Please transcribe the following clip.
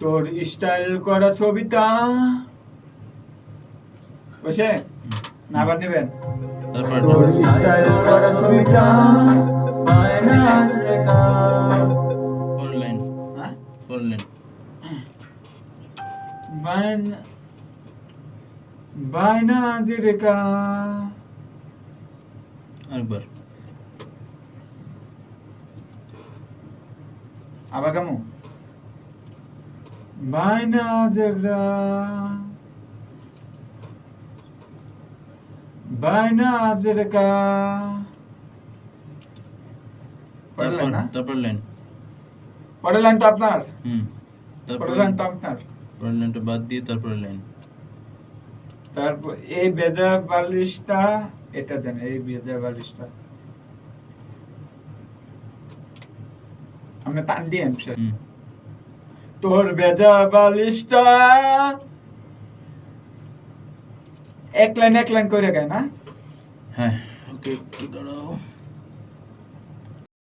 তোর স্টাইল করা ছবিটা বসে? না আবার নেবেন তোর স্টাইল করা ছবিটা বায়না লেখা পরের লাইন হ্যাঁ? পরের লাইন বায়না বায়না রেখা আবার কেমন? বায়না জেগরা বায়না জেরকা পড়লেন তারপর না? তারপর লাইন। পরের লাইন তো আপনার। হুম লাইন তো আপনার। পরের লাইনটা বাদ দিয়ে তারপরে লাইন। তারপর এই বেজা বালিশটা এটা দেন এই বেজা বালিশটা। আপনি টান দিয়ে তোর বেজা বালিশটা এক লাইন এক লাইন করে গায় না? হ্যাঁ। ওকে একটু দাঁড়াও।